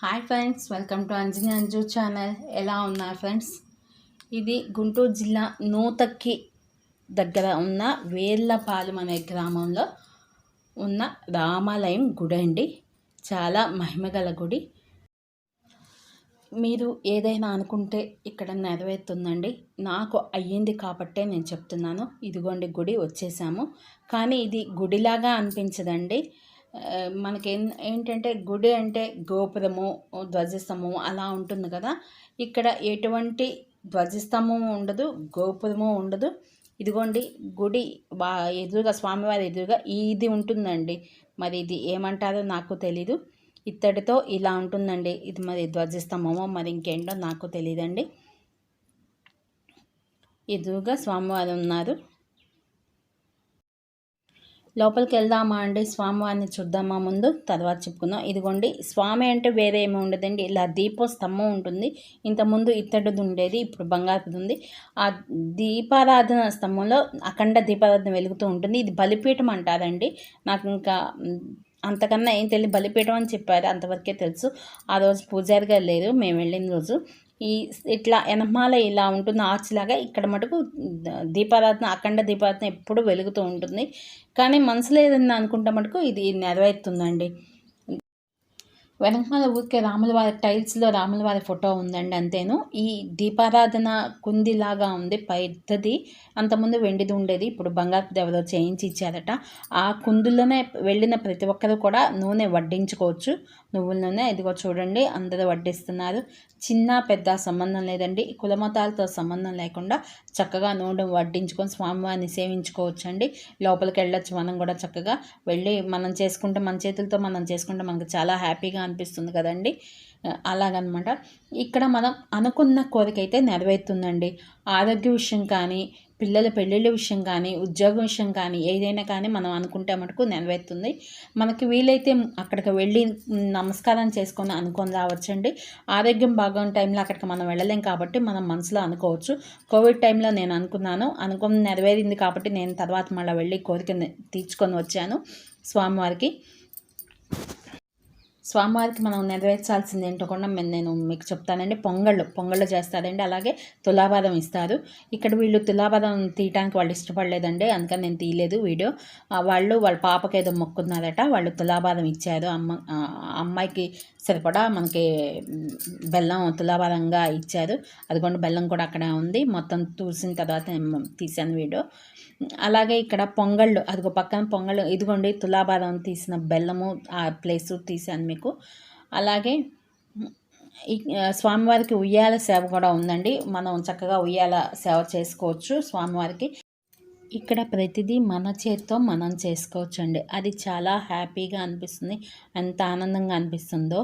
Hi friends welcome to Anjani Anju channel. ఎలా ఉన్నారు friends? ఇది గుంటూరు జిల్లా నూతక్కి దగ్గర ఉన్న వేర్లపాలెం అనే గ్రామంలో ఉన్న రామాలయం గుడి అండి. చాలా మహిమగల గుడి. మీరు ఏదైనా అనుకుంటే ఇక్కడ నెరవేరుతుందండి. నాకు అయ్యింది కాబట్టే నేను చెప్తున్నాను. ఇదిగోండి గుడి వచ్చేసాము. కానీ ఇది గుడిలాగా అనిపించదండి. మనకి ఏంటంటే గుడి అంటే గోపురము ధ్వజస్తంభము అలా ఉంటుంది కదా. ఇక్కడ ఎటువంటి ధ్వజస్తంభము ఉండదు గోపురము ఉండదు. ఇదిగోండి గుడి వా ఎదురుగా స్వామివారి ఎదురుగా ఇది ఉంటుందండి. మరి ఇది ఏమంటారో నాకు తెలీదు. ఇత్తడితో ఇలా ఉంటుందండి. ఇది మరి ధ్వజస్తంభమో మరి ఇంకేంటో నాకు తెలియదండి ఎదురుగా స్వామివారు ఉన్నారు. లోపలికి వెళ్దామా అండి? స్వామివారిని చూద్దామా ముందు? తర్వాత చెప్పుకుందాం. ఇదిగోండి స్వామి అంటే వేరే ఏమి ఉండదండి. ఇలా దీప స్తంభం ఉంటుంది. ఇంతకుముందు ఇత్తడిది ఉండేది ఇప్పుడు బంగారుది ఉంది. ఆ దీపారాధన స్తంభంలో అఖండ దీపారాధన వెలుగుతూ ఉంటుంది. ఇది బలిపీఠం అంటారండి. నాకు ఇంకా అంతకన్నా ఏం తెలియదు. బలిపీఠం అని చెప్పారు. అంతవరకే తెలుసు. ఆ రోజు పూజారిగా లేరు. మేము వెళ్ళిన రోజు ఈ ఇట్లా ఎనమాల ఇలా ఉంటుంది ఆర్చిలాగా ఇక్కడ మటుకు దీపారాధన అఖండ దీపారాధన ఎప్పుడు వెలుగుతూ ఉంటుంది. కానీ మనసులో ఏదన్నా అనుకుంటే మటుకు ఇది నెరవేరుతుందండి. వెనకమాల ఊరికే రాముల వారి టైల్స్లో రాముల వారి ఫోటో ఉందండి అంతేను. ఈ దీపారాధన కుందిలాగా ఉంది పెద్దది. అంతకుముందు వెండిది ఉండేది ఇప్పుడు బంగారు దేవలో చేయించి ఇచ్చారట. ఆ కుందుల్లోనే వెళ్ళిన ప్రతి ఒక్కరు కూడా నూనె వడ్డించుకోవచ్చు. నువ్వుల నూనె ఇదిగో చూడండి అందరూ వడ్డిస్తున్నారు. చిన్న పెద్ద సంబంధం లేదండి. కులమతాలతో సంబంధం లేకుండా చక్కగా నూనె వడ్డించుకొని స్వామివారిని సేవించుకోవచ్చండి. లోపలికి వెళ్ళొచ్చు మనం కూడా చక్కగా. వెళ్ళి మనం చేసుకుంటే మన చేతులతో మనం చేసుకుంటే మనకు చాలా హ్యాపీగా అనిపిస్తుంది కదండి. అలాగనమాట. ఇక్కడ మనం అనుకున్న కోరిక అయితే నెరవేరుతుందండి. ఆరోగ్య విషయం కానీ పిల్లల పెళ్ళిళ్ళ విషయం కానీ ఉద్యోగం విషయం కానీ ఏదైనా కానీ మనం అనుకుంటే మటుకు నెరవేరుతుంది. మనకి వీలైతే అక్కడికి వెళ్ళి నమస్కారం చేసుకొని అనుకొని రావచ్చండి. ఆరోగ్యం బాగున్న టైంలో అక్కడికి మనం వెళ్ళలేం కాబట్టి మనం మనసులో అనుకోవచ్చు. కోవిడ్ టైంలో నేను అనుకున్నాను. అనుకుని నెరవేరింది కాబట్టి నేను తర్వాత మళ్ళీ వెళ్ళి కోరిక తీర్చుకొని వచ్చాను స్వామివారికి. స్వామివారికి మనం నెరవేర్చాల్సింది ఏంటో కూడా నేను మీకు చెప్తానండి. పొంగళ్ళు పొంగళ్ళు చేస్తారండి. అలాగే తులాబాదం ఇస్తారు. ఇక్కడ వీళ్ళు తులాబాదం తీయటానికి వాళ్ళు ఇష్టపడలేదండి. అందుకని నేను తీయలేదు వీడియో. వాళ్ళు వాళ్ళ పాపకి ఏదో మొక్కున్నారట. వాళ్ళు తులాబాదం ఇచ్చారు. అమ్మ అమ్మాయికి సరిపడా మనకి బెల్లం తులాబాదంగా ఇచ్చారు. అదిగోండి బెల్లం కూడా అక్కడ ఉంది. మొత్తం తూసిన తర్వాత తీసాను వీడియో. అలాగే ఇక్కడ పొంగళ్ళు అదిగో పక్కన పొంగళ్ళు. ఇదిగోండి తులాబాదం తీసిన బెల్లము ఆ ప్లేసు తీసాను మీకు. అలాగే స్వామివారికి ఉయ్యాల సేవ కూడా ఉందండి. మనం చక్కగా ఉయ్యాల సేవ చేసుకోవచ్చు స్వామివారికి. ఇక్కడ ప్రతిదీ మన చేతితో మనం చేసుకోవచ్చు అండి అది చాలా హ్యాపీగా అనిపిస్తుంది. ఎంత ఆనందంగా అనిపిస్తుందో.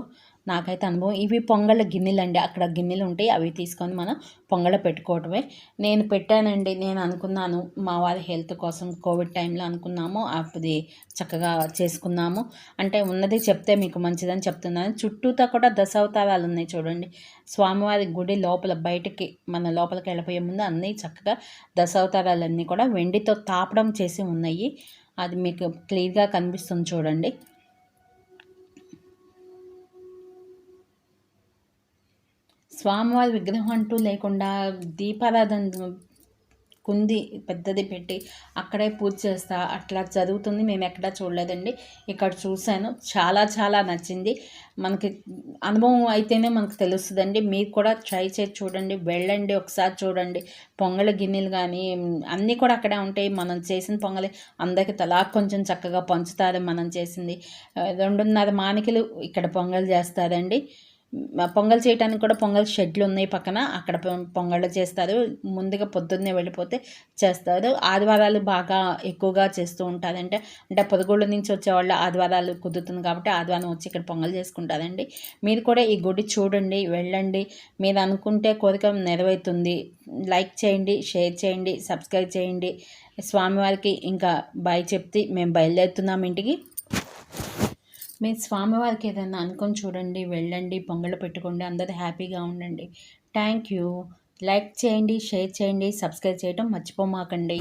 నాకైతే అనుభవం. ఇవి పొంగళ్ళ గిన్నెలు అండి అక్కడ గిన్నెలు ఉంటాయి అవి తీసుకొని మనం పొంగళ పెట్టుకోవటమే. నేను పెట్టానండి. నేను అనుకున్నాను మా వారి హెల్త్ కోసం కోవిడ్ టైంలో అనుకున్నాము. అది చక్కగా చేసుకున్నాము. అంటే ఉన్నది చెప్తే మీకు మంచిదని చెప్తున్నాను. చుట్టూతో కూడా దశావతారాలు ఉన్నాయి చూడండి. స్వామివారి గుడి లోపల బయటికి మన లోపలికి వెళ్ళిపోయే ముందు అన్నీ చక్కగా దశావతారాలన్నీ కూడా వెండితో తాపడం చేసి ఉన్నాయి. అది మీకు క్లియర్గా కనిపిస్తుంది చూడండి. స్వామివారి విగ్రహం అంటూ లేకుండా దీపారాధన కుంది పెద్దది పెట్టి అక్కడే పూజ చేస్తా. అట్లా జరుగుతుంది. మేము ఎక్కడా చూడలేదండి. ఇక్కడ చూశాను. చాలా చాలా నచ్చింది. మనకి అనుభవం అయితేనే మనకు తెలుస్తుందండి. మీరు కూడా ట్రై చేసి చూడండి. వెళ్ళండి. ఒకసారి చూడండి. పొంగల గిన్నెలు కానీ అన్నీ కూడా అక్కడే ఉంటాయి. మనం చేసిన పొంగలి అందరికి తలా కొంచెం చక్కగా పంచుతారు. మనం చేసింది రెండున్నర మానికలు ఇక్కడ పొంగలు చేస్తారండి. పొంగల్ చేయడానికి కూడా పొంగల్ షెడ్లు ఉన్నాయి పక్కన. అక్కడ పొంగళ్ళు చేస్తారు. ముందుగా పొద్దున్నే వెళ్ళిపోతే చేస్తారు. ఆదివారాలు బాగా ఎక్కువగా చేస్తూ ఉంటారంటే. అంటే అంటే నుంచి వచ్చేవాళ్ళు ఆదివారాలు కుదురుతుంది కాబట్టి ఆదివారం వచ్చి ఇక్కడ పొంగల్ చేసుకుంటారండి. మీరు కూడా ఈ గుడి చూడండి వెళ్ళండి. మీరు అనుకుంటే కోరిక నెరవేరుతుంది. లైక్ చేయండి షేర్ చేయండి సబ్స్క్రైబ్ చేయండి. స్వామివారికి ఇంకా బాయ్ చెప్తే మేము బయలుదేరుతున్నాం ఇంటికి. మీరు స్వామివారికి ఏదైనా అనుకొని చూడండి వెళ్ళండి పొంగలు పెట్టుకోండి అందరూ హ్యాపీగా ఉండండి. Thank you. లైక్ చేయండి షేర్ చేయండి సబ్స్క్రైబ్ చేయడం మర్చిపోమాకండి.